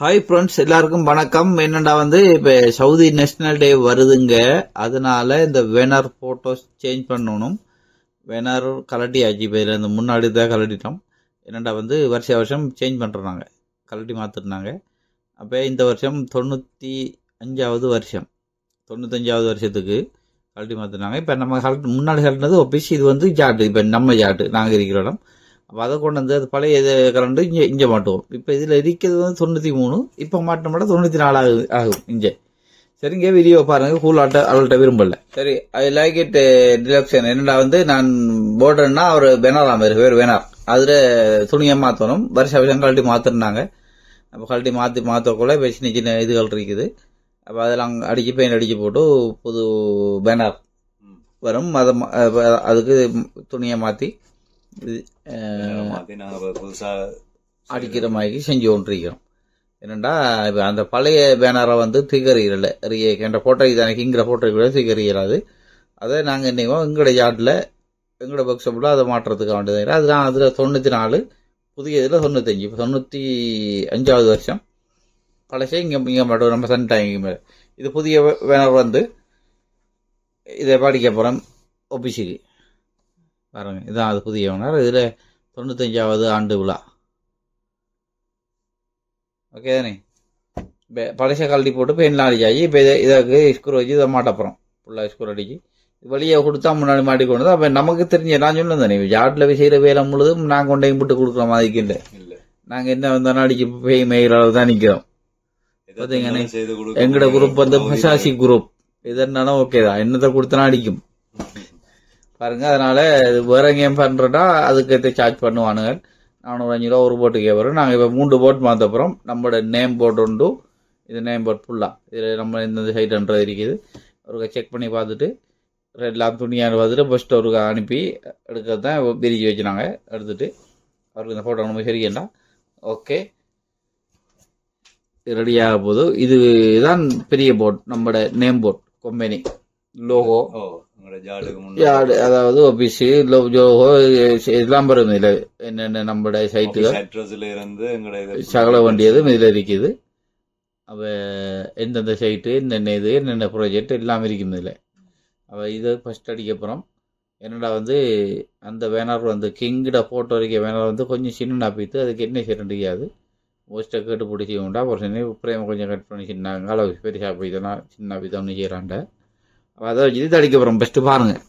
Hi friends எல்லாருக்கும் வணக்கம். என்னடா வந்து இப்போ சவுதி நேஷனல் டே வருதுங்க. அதனால இந்த வேனர் ஃபோட்டோஸ் சேஞ்ச் பண்ணணும். வேனர் கலட்டியாச்சு இப்போ இதில் இந்த முன்னாடி தான் கலட்டிட்டோம். என்னடா வந்து வருஷ வருஷம் சேஞ்ச் பண்ணுறாங்க கலட்டி மாற்றிருந்தாங்க அப்போ இந்த வருஷம் தொண்ணூற்றி அஞ்சாவது வருஷம். தொண்ணூத்தஞ்சாவது வருஷத்துக்கு கழட்டி மாற்றினாங்க இப்போ நம்ம கலட்டு முன்னாடி கலட்டினது ஒப்பிச்சு இது வந்து ஜாட்டு இப்போ நம்ம ஜாட்டு நாங்கள் இருக்கிற இடம். அப்போ அதை கொண்டு வந்து அது பழைய இது கரண்டு இங்கே இங்கே மாட்டுவோம். இப்போ இதில் இருக்கிறது வந்து தொண்ணூற்றி மூணு இப்போ மாட்டினோம்னா தொண்ணூற்றி நாலு ஆகுது ஆகும் இங்கே. சரிங்க வீடியோ பாருங்கள் கூல் ஆட்ட அவள்கிட்ட விரும்பல. சரி ஐ லைக் இட் டிலக்ஷன் என்னடா வந்து நான் போடுறேன்னா அவர் பெனாராம் பேர் பேர் வேணார். அதில் துணியை மாற்றணும் வருஷ வருஷம் கழட்டி மாற்றிருந்தாங்க அப்போ கழட்டி மாற்றி மாற்றக்குள்ள இப்போ சின்ன சின்ன இதுகள் இருக்குது. அப்போ அதெல்லாம் அடிச்சு பெயிண்ட் அடித்து போட்டு புது பேனர் வரும். அதை அதுக்கு துணியை மாற்றி அடிக்கிற மாதிரி செஞ்சு கொண்டிருக்கிறோம். என்னண்டா இப்போ அந்த பழைய பேனரை வந்து திகறியல என்ற ஃபோட்டோ இதான இங்கிற ஃபோட்டோ கூட திகறியலாது அதை நாங்கள் என்னையோ எங்களோட யார்டில் எங்களோட ஒர்க் ஷாப்பில் அதை மாற்றுறதுக்கு வேண்டியது அதுதான் அதில் தொண்ணூற்றி நாலு புதிய இதில் தொண்ணூத்தஞ்சு. இப்போ தொண்ணூற்றி அஞ்சாவது வருஷம். பழசே இங்கே இங்கே மட்டும் நம்ம இங்கே மேலே. இது புதிய பேனர் வந்து இதை படிக்க போகிறோம் ஒபிசிக்கு பாருங்க இதான் அது புதிய பேனர் இதில் தொண்ணூத்தஞ்சாவது ஆண்டு விழா. ஓகே தானே? இப்போ பழச கழட்டி போட்டு பெயின்லாம் அடிச்சாச்சு இப்போ இதை இதற்கு ஸ்க்ரூ வச்சு இதை மாட்டப்புறம் ஃபுல்லாக ஸ்க்ரூ அடிச்சு. வெளியே கொடுத்தா முன்னாடி மாட்டி கொண்டு அப்போ நமக்கு தெரிஞ்ச நான் சொன்னேன் தானே யாட்டில் செய்கிற வேலை முழுதும் நான் கொண்டு போய் விட்டு கொடுக்குற மாதிரிக்கு இல்லை. நாங்கள் என்ன வந்தாலும் அடிச்சு போய் மேய்கிற அளவு தான் நிற்கிறோம் எங்களோட. குரூப் வந்து பசாசி குரூப் எதுனாலும் ஓகே தான். என்னத்தை கொடுத்தனா அடிக்கும். பாருங்க அதனால இது வேற கேம் பண்றதா அதுக்கு சார்ஜ் பண்ணுவானுங்க. நானூறு அஞ்சு ரூபா ஒரு போட்டு கேட்குறோம் நாங்கள் இப்போ மூன்று போட் மாற்ற நம்மளோட நேம் போர்டு உண்டு. இது நேம் போர்ட் ஃபுல்லாக இதில் நம்ம இந்த சைட்ன்றது இருக்குது. ஒரு செக் பண்ணி பார்த்துட்டு எல்லாம் துணியாக பார்த்துட்டு ஃபஸ்ட்டு அவருக்கு அனுப்பி எடுக்கிறது தான் பிரிச்சு வச்சுனாங்க. எடுத்துட்டு அவருக்கு இந்த ஃபோட்டோ நம்ம சரிக்கண்டா ஓகே ரெடியாக போகுது. இதுதான் பெரிய போர்ட் நம்மளோட நேம் போர்ட் கம்பெனி. லோகோ அதாவது ஆபீஸு லோகோ எல்லாம் வரும் இதில் என்னென்ன நம்மளோட சைட்டுகள் இருந்து சகல வண்டியதும் இதில் இருக்குது அவ எந்தெந்த சைட்டு என்னென்ன இது என்னென்ன ப்ராஜெக்ட் எல்லாம் இருக்கும் இதில் அவள் இதை ஃபஸ்ட் அடிக்க அப்புறம் என்னடா வந்து அந்த வேனர் வந்து கிங்கிட ஃபோட்டோ இருக்க வேனர் வந்து கொஞ்சம் சின்ன பீத்து அதுக்கு என்ன செய்ய தெரியாது மோஸ்ட்டாக கேட்டு பிடிச்சி உண்டா ஒரு சின்ன பிரேம கொஞ்சம் கட் பண்ணி சின்ன அளவு பெருசாக போய்தானா சின்ன பீத்தம்னு செய்கிறாண்ட அவள் அதை இது அடிக்க போகிறோம் ஃபஸ்ட்டு பாருங்கள்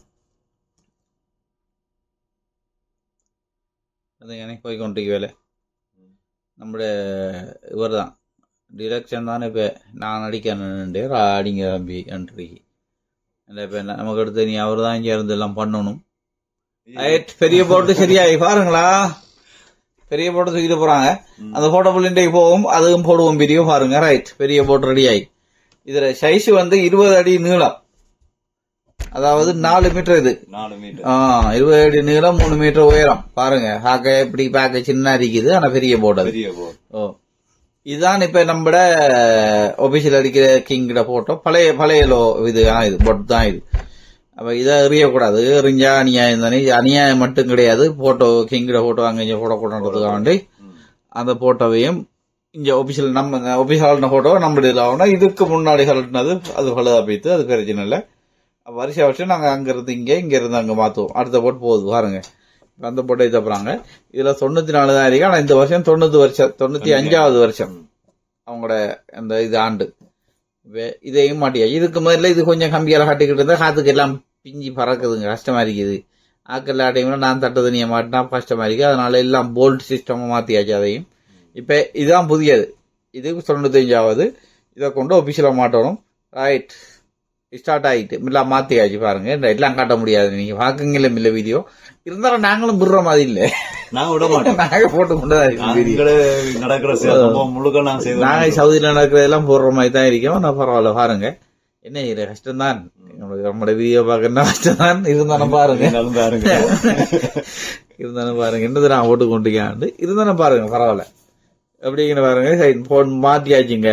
அது எனக்கு போய் கொண்டிருக்க வேலை. நம்முடைய இவர் தான் டிரெக்ஷன் தானே இப்போ நான் நடிக்கிறேன்ட்டு அடிங்க தம்பி கண்ட்ரிக்கு இல்லை இப்போ நமக்கு அடுத்து நீ அவர் தான் இங்கே இருந்து எல்லாம் பண்ணணும். ரைட் பெரிய போட்டு சரியாயி பாருங்களா. பெரிய போட்டு தூக்கிட்டு போகிறாங்க அந்த ஃபோட்டோ புள்ளிண்டைக்கு போவோம் அதுவும் போடுவோம் வீடியோ பாருங்க. ரைட் பெரிய போட்டு ரெடி ஆகி இதில் சைஸ் வந்து இருபது அடி நீளம். அதாவது நாலு மீட்டர் இது. இருபது அடி நீளம் மூணு மீட்டர் உயரம். பாருங்க பார்க்க எப்படி பார்க்க சின்ன இருக்குது ஆனா பெரிய போர்டு பெரிய ஓ. இதுதான் இப்ப நம்மட ஒபிஷியல் அடிக்கிற கிங்கிட போட்டோ பழைய பழைய லோ இது இது பொட் தான் இது. அப்ப இதை எறியக்கூடாது. எறிஞ்சா அநியாயம் தானே. அநியாயம் மட்டும் கிடையாது. போட்டோ கிங்கிட போட்டோ அங்க இங்க போட்டோ கொண்டாடுறதுக்காக வேண்டி அந்த போட்டோவையும் இங்க ஒபிஷியல் நம்ம ஒபிஷியல் போட்டோ நம்ம இதில் ஆகணும். இதுக்கு முன்னாடி கலட்டினது அது பழுதா போயிட்டு அது பிரச்சனை இல்லை வருஷ வருஷம் நாங்கள் அங்கிருந்து இங்கே இங்கேருந்து அங்கே மாற்றுவோம் அடுத்த போட்டு போகுது. பாருங்க. இப்ப அந்த போட்டை தப்புறாங்க இதில் தொண்ணூற்றி நாலு தான் இருக்கு. ஆனால் இந்த வருஷம் தொண்ணூறு வருஷம் தொண்ணூற்றி அஞ்சாவது வருஷம். அவங்களோட அந்த இது ஆண்டு. இதையும் மாட்டியா இதுக்கு முதல்ல இது கொஞ்சம் கம்பியால் காட்டிக்கிட்டு இருந்தால் காற்றுக்கு எல்லாம் பிஞ்சி பறக்குதுங்க. கஷ்டமா இருக்குது. ஆக்கல் ஆட்டையும் நான் தட்டு தனியை மாட்டினா கஷ்டமா இருக்கு. அதனால எல்லாம் போல்ட் சிஸ்டமாக மாற்றியாச்சு அதையும். இப்போ இதுதான் புதியது. இது தொண்ணூத்தஞ்சாவது இதை கொண்டு ஒபிஷியலாக மாட்டணும். ரைட் ஸ்டார்ட் ஆகிட்டு எல்லாம் மாற்றியாச்சு பாருங்க. எல்லாம் காட்ட முடியாது. நீங்கள் பார்க்குங்களே இல்லை வீடியோ இருந்தாலும் நாங்களும் விடுற மாதிரி இல்லை. நாங்க விட மாட்டோம். நாங்கள் போட்டு கொண்டு தான் நடக்கிற முழுக்க நாங்க நாங்கள் சவுதியில் நடக்கிறதெல்லாம் போடுற மாதிரி தான் இருக்கோம். நான் பரவாயில்ல பாருங்க. என்ன இது கஷ்டம்தான். நம்மளுக்கு நம்மளோட வீடியோ பார்க்கறதுனா கஷ்டம்தான்? இருந்தாலும் பாருங்க. பாருங்க. இருந்தாலும் பாருங்க. என்னது நான் ஓட்டு கொண்டிருக்காண்டு இருந்தாலும் பாருங்க பரவாயில்ல. எப்படிங்கிற பாருங்க போன் மாட்டியாச்சுங்க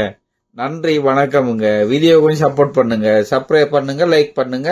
நன்றி வணக்கமுங்க. வீடியோ கொஞ்சம் சப்போர்ட் பண்ணுங்க. சப்ஸ்கிரைப் பண்ணுங்க லைக் பண்ணுங்க.